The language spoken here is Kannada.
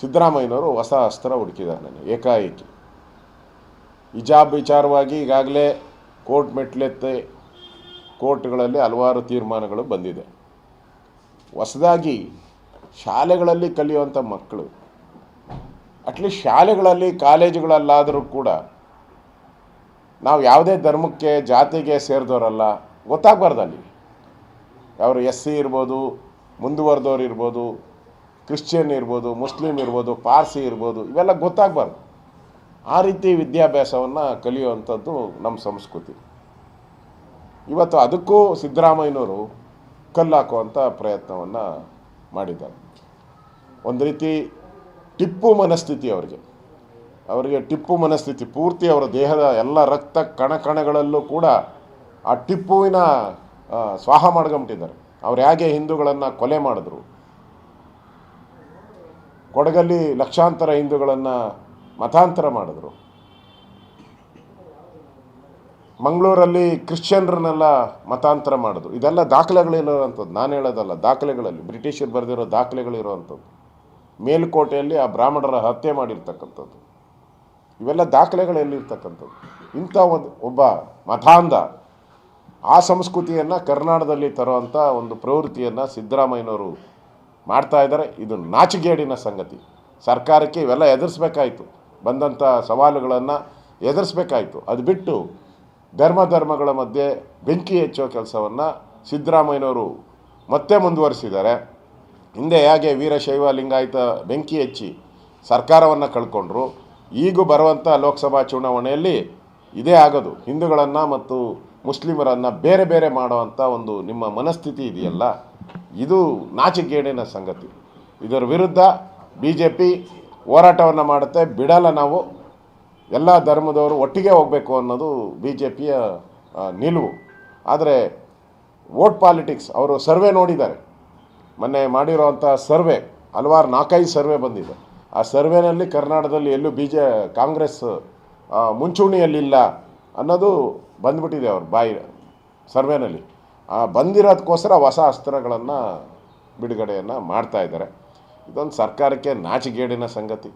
ಸಿದ್ದರಾಮಯ್ಯನವರು ಹೊಸ ಅಸ್ತ್ರ ಹುಡುಕಿದ್ದಾರೆ ನನಗೆ, ಏಕಾಏಕಿ. ಹಿಜಾಬ್ ವಿಚಾರವಾಗಿ ಈಗಾಗಲೇ ಕೋರ್ಟ್ ಮೆಟ್ಲೆತ್ತೆ, ಕೋರ್ಟ್ಗಳಲ್ಲಿ ಹಲವಾರು ತೀರ್ಮಾನಗಳು ಬಂದಿದೆ. ಹೊಸದಾಗಿ ಶಾಲೆಗಳಲ್ಲಿ ಕಲಿಯುವಂಥ ಮಕ್ಕಳು ಅಟ್ಲೀಸ್ಟ್ ಶಾಲೆಗಳಲ್ಲಿ ಕಾಲೇಜುಗಳಲ್ಲಾದರೂ ಕೂಡ ನಾವು ಯಾವುದೇ ಧರ್ಮಕ್ಕೆ, ಜಾತಿಗೆ ಸೇರಿದವರಲ್ಲ, ಗೊತ್ತಾಗಬಾರ್ದು ಅಲ್ಲಿ. ಅವರು ಎಸ್ ಸಿ ಇರ್ಬೋದು, ಮುಂದುವರೆದವ್ರು ಇರ್ಬೋದು ಕ್ರಿಶ್ಚಿಯನ್ ಇರ್ಬೋದು ಮುಸ್ಲಿಮ್ ಇರ್ಬೋದು, ಪಾರ್ಸಿ ಇರ್ಬೋದು, ಇವೆಲ್ಲ ಗೊತ್ತಾಗಬಾರ್ದು. ಆ ರೀತಿ ವಿದ್ಯಾಭ್ಯಾಸವನ್ನು ಕಲಿಯುವಂಥದ್ದು ನಮ್ಮ ಸಂಸ್ಕೃತಿ. ಇವತ್ತು ಅದಕ್ಕೂ ಸಿದ್ದರಾಮಯ್ಯನವರು ಕಲ್ಲಾಕುವಂಥ ಪ್ರಯತ್ನವನ್ನು ಮಾಡಿದ್ದಾರೆ. ಒಂದು ರೀತಿ ಟಿಪ್ಪು ಮನಸ್ಥಿತಿ ಅವರಿಗೆ. ಅವರಿಗೆ ಟಿಪ್ಪು ಮನಸ್ಥಿತಿ, ಪೂರ್ತಿ ಅವರ ದೇಹದ ಎಲ್ಲ ರಕ್ತ ಕಣಕಣಗಳಲ್ಲೂ ಕೂಡ ಆ ಟಿಪ್ಪುವಿನ ಸ್ವಾಹ ಮಾಡ್ಕೊಂಬಿಟ್ಟಿದ್ದಾರೆ. ಅವ್ರು ಹೇಗೆ ಹಿಂದೂಗಳನ್ನು ಕೊಲೆ ಮಾಡಿದ್ರು? ಕೊಡಗಲ್ಲಿ ಲಕ್ಷಾಂತರ ಹಿಂದೂಗಳನ್ನು ಮತಾಂತರ ಮಾಡಿದ್ರು. ಮಂಗಳೂರಲ್ಲಿ ಕ್ರಿಶ್ಚಿಯನ್ರನ್ನೆಲ್ಲ ಮತಾಂತರ ಮಾಡಿದ್ರು. ಇದೆಲ್ಲ ದಾಖಲೆಗಳಿರುವಂಥದ್ದು ನಾನು ಹೇಳೋದಲ್ಲ, ದಾಖಲೆಗಳಲ್ಲಿ, ಬ್ರಿಟಿಷರು ಬರೆದಿರೋ ದಾಖಲೆಗಳಿರುವಂಥದ್ದು ಮೇಲುಕೋಟೆಯಲ್ಲಿ ಆ ಬ್ರಾಹ್ಮಣರ ಹತ್ಯೆ ಮಾಡಿರ್ತಕ್ಕಂಥದ್ದು. ಇವೆಲ್ಲ ದಾಖಲೆಗಳಲ್ಲಿರ್ತಕ್ಕಂಥದ್ದು ಇಂಥ ಒಂದು, ಒಬ್ಬ ಮತಾಂಧ ಆ ಸಂಸ್ಕೃತಿಯನ್ನು ಕರ್ನಾಟಕದಲ್ಲಿ ತರುವಂಥ ಒಂದು ಪ್ರವೃತ್ತಿಯನ್ನು ಸಿದ್ದರಾಮಯ್ಯನವರು ಮಾಡ್ತಾ ಇದ್ದಾರೆ. ಇದು ನಾಚಿಗೇಡಿನ ಸಂಗತಿ. ಸರ್ಕಾರಕ್ಕೆ ಇವೆಲ್ಲ ಎದುರಿಸ್ಬೇಕಾಯಿತು. ಬಂದಂಥ ಸವಾಲುಗಳನ್ನು ಎದುರಿಸ್ಬೇಕಾಯಿತು. ಅದು ಬಿಟ್ಟು ಧರ್ಮ ಧರ್ಮಗಳ ಮಧ್ಯೆ ಬೆಂಕಿ ಹೆಚ್ಚುವ ಕೆಲಸವನ್ನು ಸಿದ್ದರಾಮಯ್ಯನವರು ಮತ್ತೆ ಮುಂದುವರಿಸಿದ್ದಾರೆ. ಹಿಂದೆ ಹೇಗೆ ವೀರಶೈವ ಲಿಂಗಾಯತ ಬೆಂಕಿ ಹೆಚ್ಚಿ ಸರ್ಕಾರವನ್ನು ಕಳ್ಕೊಂಡ್ರು, ಈಗೂ ಬರುವಂಥ ಲೋಕಸಭಾ ಚುನಾವಣೆಯಲ್ಲಿ ಇದೇ ಆಗೋದು. ಹಿಂದೂಗಳನ್ನು ಮತ್ತು ಮುಸ್ಲಿಮರನ್ನು ಬೇರೆ ಬೇರೆ ಮಾಡುವಂಥ ಒಂದು ನಿಮ್ಮ ಮನಸ್ಥಿತಿ ಇದೆಯಲ್ಲ? ಇದು ನಾಚಿಕೇಡಿನ ಸಂಗತಿ. ಇದರ ವಿರುದ್ಧ ಬಿ ಜೆ ಪಿ ಹೋರಾಟವನ್ನು ಮಾಡುತ್ತೆ. ಬಿಡಲ್ಲ ನಾವು. ಎಲ್ಲ ಧರ್ಮದವರು ಒಟ್ಟಿಗೆ ಹೋಗಬೇಕು ಅನ್ನೋದು ಬಿ ಜೆ ಪಿಯ ನಿಲುವು. ಆದರೆ ವೋಟ್ ಪಾಲಿಟಿಕ್ಸ್ ಅವರು ಸರ್ವೆ ನೋಡಿದ್ದಾರೆ. ಮೊನ್ನೆ ಮಾಡಿರೋವಂಥ ಸರ್ವೆ, ಹಲವಾರು ನಾಲ್ಕೈದು ಸರ್ವೆ ಬಂದಿದೆ. ಆ ಸರ್ವೆನಲ್ಲಿ ಕರ್ನಾಟಕದಲ್ಲಿ ಎಲ್ಲೂ ಬಿ ಜೆ ಕಾಂಗ್ರೆಸ್ ಮುಂಚೂಣಿಯಲ್ಲಿಲ್ಲ ಅನ್ನೋದು ಬಂದ್ಬಿಟ್ಟಿದೆ ಅವ್ರ ಬಾಯಿ, ಸರ್ವೆನಲ್ಲಿ. ಆ ಬಂದಿರೋದಕ್ಕೋಸ್ಕರ ಹೊಸ ಅಸ್ತ್ರಗಳನ್ನು ಬಿಡುಗಡೆಯನ್ನು ಮಾಡ್ತಾಯಿದ್ದಾರೆ ಇದೊಂದು ಸರ್ಕಾರಕ್ಕೆ ನಾಚಿಗೇಡಿನ ಸಂಗತಿ.